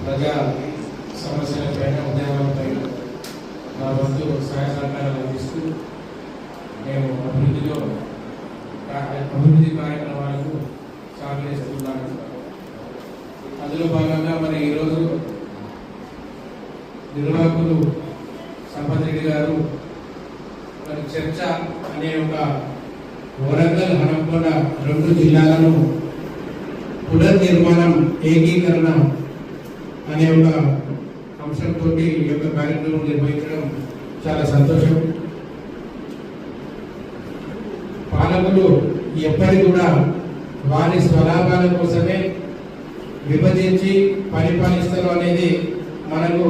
ప్రజా సమస్యలపైన ఉద్యమాలపై నా వంతు సహాయ సహకారాలు అందిస్తూ నేను అభివృద్ధిలో అభివృద్ధి కార్యక్రమాలకు సహకరిస్తున్నాను అందులో భాగంగా చర్చ అనే ఒక వరంగల్ హనంకొండ రెండు జిల్లాలను పునర్నిర్మాణం ఏకీకరణ అనే ఒక అంశంతో ఈ యొక్క కార్యక్రమం నిర్వహించడం చాలా సంతోషం. పాలకులు ఎప్పటి కూడా వారి స్వలాభాల కోసమే విభజించి పరిపాలిస్తారు అనేది మనకు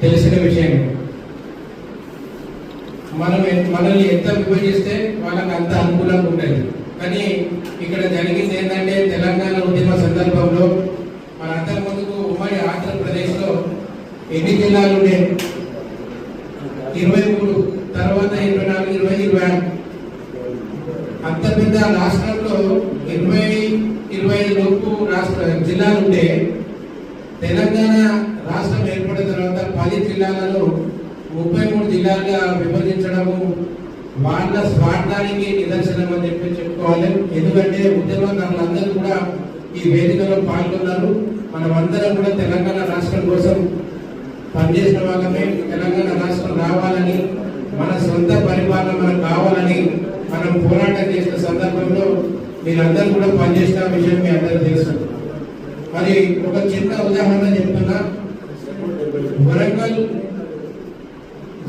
తెలిసిన విషయం. మనం మనల్ని ఎంత విభజిస్తే వాళ్ళకి అంత అనుకూలంగా ఉంటుంది. కానీ ఇక్కడ జరిగింది ఏంటంటే తెలంగాణ ఉద్యమ సందర్భంలో మన అంతకుముందుకు ఉమ్మడి ఆంధ్రప్రదేశ్లో ఎన్ని జిల్లాలు ఉండే? ఇరవై మూడు తర్వాత ఇరవై నాలుగు ఇరవై ఇరవై అంత పెద్ద రాష్ట్రంలో ఇరవై ఇరవై ఐదు లోపు రాష్ట్ర జిల్లాలు ఉంటే తెలంగాణ రాష్ట్రం ఏర్పడిన తర్వాత పది జిల్లాలలో ముప్పై మూడు జిల్లాలుగా విభజన వాళ్ళ స్వార్థానికి నిదర్శనం అని చెప్పి చెప్పుకోవాలి. ఎందుకంటే ఉద్యమకారులందరూ కూడా ఈ వేదికలో పాల్గొన్నారు. మనమందరం కూడా తెలంగాణ రాష్ట్రం కోసం పనిచేసిన వాళ్ళమే. తెలంగాణ రాష్ట్రం రావాలని మన సొంత పరిపాలన మనకు కావాలని మనం పోరాటం చేసిన సందర్భంలో మీరందరూ కూడా పనిచేసిన విషయం మీ అందరూ తెలుసు. మరి ఒక చిన్న ఉదాహరణ చెప్తున్నా. వరంగల్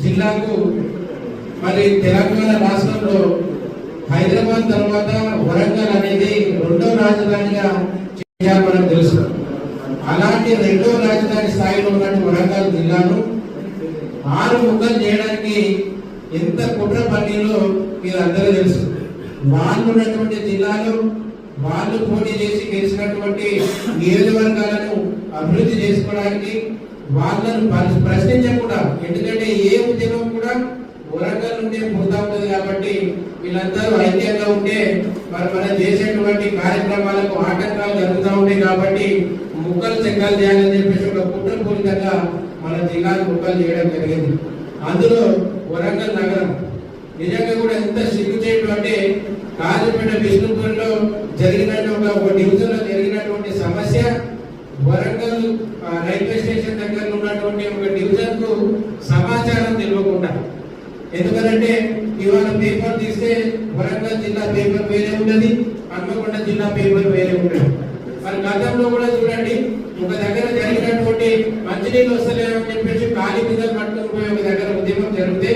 జిల్లాకు మరి తెలంగాణ రాష్ట్రంలో హైదరాబాద్ తర్వాత వరంగల్ అనేది రెండో రాజధానిగా చేయాలి మనకు తెలుసు. అలాంటి రెండో రాజధాని స్థాయిలో ఉన్నట్టు వరంగల్ జిల్లాను ఆరు ముక్కలు చేయడానికి ఎంత కుట్ర పన్నీలో మీరు అందరూ తెలుసు. వాళ్ళు ఉన్నటువంటి జిల్లాలో వాళ్ళు పోటీ చేసి గెలిచినటువంటి నియోజకవర్గాలను అభివృద్ధి చేసుకోవడానికి వాళ్ళను ప్రశ్నించకుండా ఎందుకంటే ఏ ఉద్యమం కూడా వరంగల్ నుండే పూర్తా ఉంటుంది కాబట్టి వీళ్ళందరూ ఐక్యంగా ఉంటే మరి మనం చేసేటువంటి కార్యక్రమాలకు ఆటంకాలు జరుగుతూ ఉంటాయి కాబట్టి ముక్కలు చెక్కలు చేయాలని చెప్పేసి ఒక కుట్రపూరితంగా మన జిల్లాను ముక్కలు చేయడం జరిగింది. అందులో వరంగల్ నగరం. నిజంగా కూడా ఎంత సిగ్గుచేటు అంటే కాజీపేట విష్ణుపూర్లో జరిగినటువంటి ఒక ఒక డివిజన్లో జరిగినటువంటి సమస్య వరంగల్ ఆ, రైల్వే స్టేషన్ దగ్గర ఉన్నటువంటి ఒక డివిజన్కు సమాచారం తెలియకుండా ఎందుకంటే ఇవాళ పేపర్ తీస్తే వరంగల్ జిల్లా పేపర్ వేరే ఉన్నది హన్మకొండ జిల్లా పేపర్ వేరే ఉన్నది. మరి గతంలో కూడా చూడండి ఒక దగ్గర జరిగినటువంటి మంచినీళ్ళు వస్తలేమని చెప్పేసి ఖాళీ మీద పట్టుకుపోయి ఒక దగ్గర ఉద్యమం జరిగితే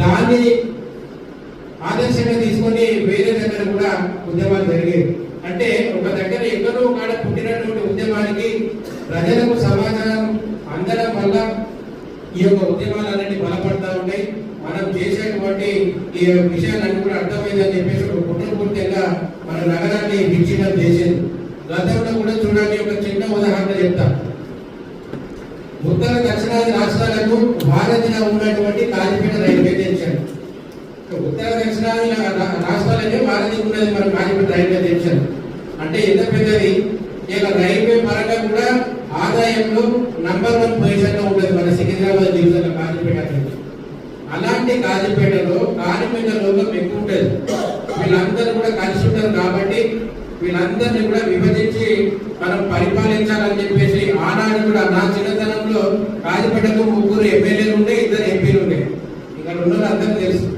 దాన్ని ఆదర్శంగా తీసుకొని వేరే దగ్గర కూడా ఉద్యమాలు జరిగేవి అంటే ఒక దగ్గర ఎక్కడో కాడ పుట్టినటువంటి ఉద్యమానికి ప్రజలకు సమాధానం అందడం వల్ల ఈ యొక్క ఉద్యమాలు అనేవి చేసేటువంటి ఈ విషయాలన్నీ కూడా అర్థమైందని చెప్పేసి ఒక కుట్రపూర్తిగా మన నగరాన్ని విచ్ఛిన్నం చేసింది. గతంలో కూడా చూడండి ఒక చిన్న ఉదాహరణ చెప్తా. ఉత్తర దక్షిణాది రాష్ట్రాలకు భారతీయ ఉన్నటువంటి కాజిపేట రైల్వే జంక్షన్. ఉత్తర దక్షిణాది రాష్ట్రాలనే భారతీయ ఉన్నది మన కాజిపేట రైల్వే జంక్షన్. అంటే ఎంత పెద్దది? ఇలా రైల్వే పరంగా కూడా ఆదాయంలో నంబర్ వన్ పొజిషన్లో ఉంటుంది మన సికింద్రాబాద్ డివిజన్ కాజిపేట అలాంటి కాజీపేటలో కార్మిక లోకం ఎక్కువ ఉంటుంది వీళ్ళందరూ కూడా కలిసి ఉంటారు కాబట్టి వీళ్ళందరినీ కూడా విభజించి మనం పరిపాలించాలని చెప్పేసి ఆనాడు కూడా నా చిన్నతనంలో కాజీపేటకు ముగ్గురు ఎమ్మెల్యే ఉండే ఇద్దరు ఎంపీలు ఉండే ఇక్కడ ఉన్న అందరూ తెలుసు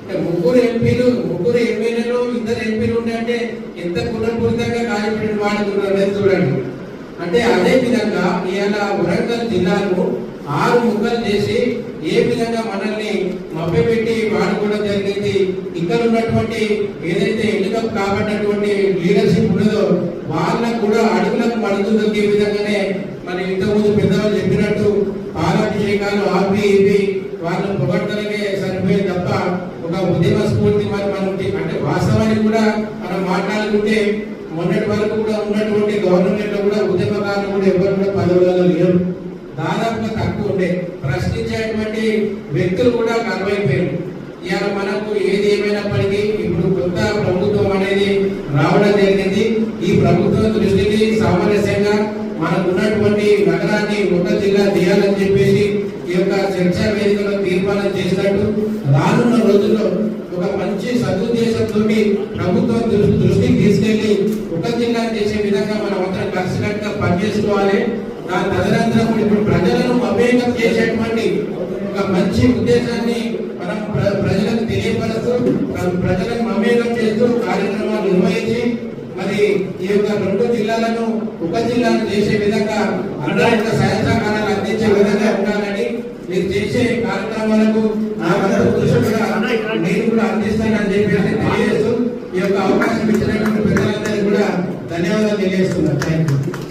అంటే ముగ్గురు ఎంపీలు ముగ్గురు ఎమ్మెల్యేలు ఇద్దరు ఎంపీలు ఉండే అంటే ఎంత కులపూరితంగా కాజీపేట వాడుతున్నారు అనేది చూడండి అంటే అదే విధంగా వరంగల్ జిల్లాను ఆరు ముక్కలు చేసి ఏ విధంగా మనల్ని మభ్యపెట్టి వాడుకోవడం జరిగింది. ఇక్కడ ఉన్నటువంటి ఏదైతే ఎన్నిక కాబట్టినటువంటి లీడర్షిప్ ఉన్నదో వాళ్ళకు కూడా అడుగులకు మడుతు తగ్గే విధంగానే మన ఇంతకుముందు పెద్దవాళ్ళు చెప్పినట్టు పాలాభిషేకాలు ఆపి ఇవి వాళ్ళు పొగడ్తలకే సరిపోయే తప్ప ఒక ఉద్యమ స్ఫూర్తి మరి మనం అంటే వాస్తవానికి కూడా మనం మాట్లాడుకుంటే మొన్నటి వరకు కూడా ఉన్నటువంటి గవర్నమెంట్లో కూడా ఉద్యమకారులు కూడా ఎవరు కూడా పదవులలో లేరు. దాదాపుగా తక్కువ ఉండే. ప్రశ్నించేటువంటి వ్యక్తులు కూడా కరువైపోయారు. ఇవాళ మనకు ఏది ఏమైనప్పటికీ ఇప్పుడు కొత్త ప్రభుత్వం అనేది రావడం జరిగింది. ఈ ప్రభుత్వం దృష్టికి సామరస్యంగా మనకు ఉన్నటువంటి నగరాన్ని ఒక జిల్లా చేయాలని చెప్పేసి ఈ యొక్క చర్చా వేదికలో తీర్మానం చేసినట్టు రానున్న రోజుల్లో ఒక మంచి సదుద్దేశంతో ప్రభుత్వం దృష్టికి తీసుకెళ్ళి ఒక చేసే విధంగా మనం అందరం కలిసికట్టుగా పనిచేసుకోవాలి దాని తదనంతరం ఇప్పుడు ప్రజలను అభేదం చేసేటువంటి ఒక మంచి ఉద్దేశాన్ని మనం ప్రజలకు తెలియపరుస్తూ ప్రజలను మమేకం చేస్తూ కార్యక్రమాలు నిర్వహించి మరి ఈ యొక్క రెండు జిల్లాలను ఉప జిల్లాను చేసే విధంగా అందరి యొక్క సహాయ సహకారాలు అందించే విధంగా ఉండాలని మీరు చేసే కార్యక్రమాలకు నా వంతు కృషి కూడా నేను కూడా అందిస్తానని ధన్యవాదాలు తెలియజేస్తున్నారు థ్యాంక్ యూ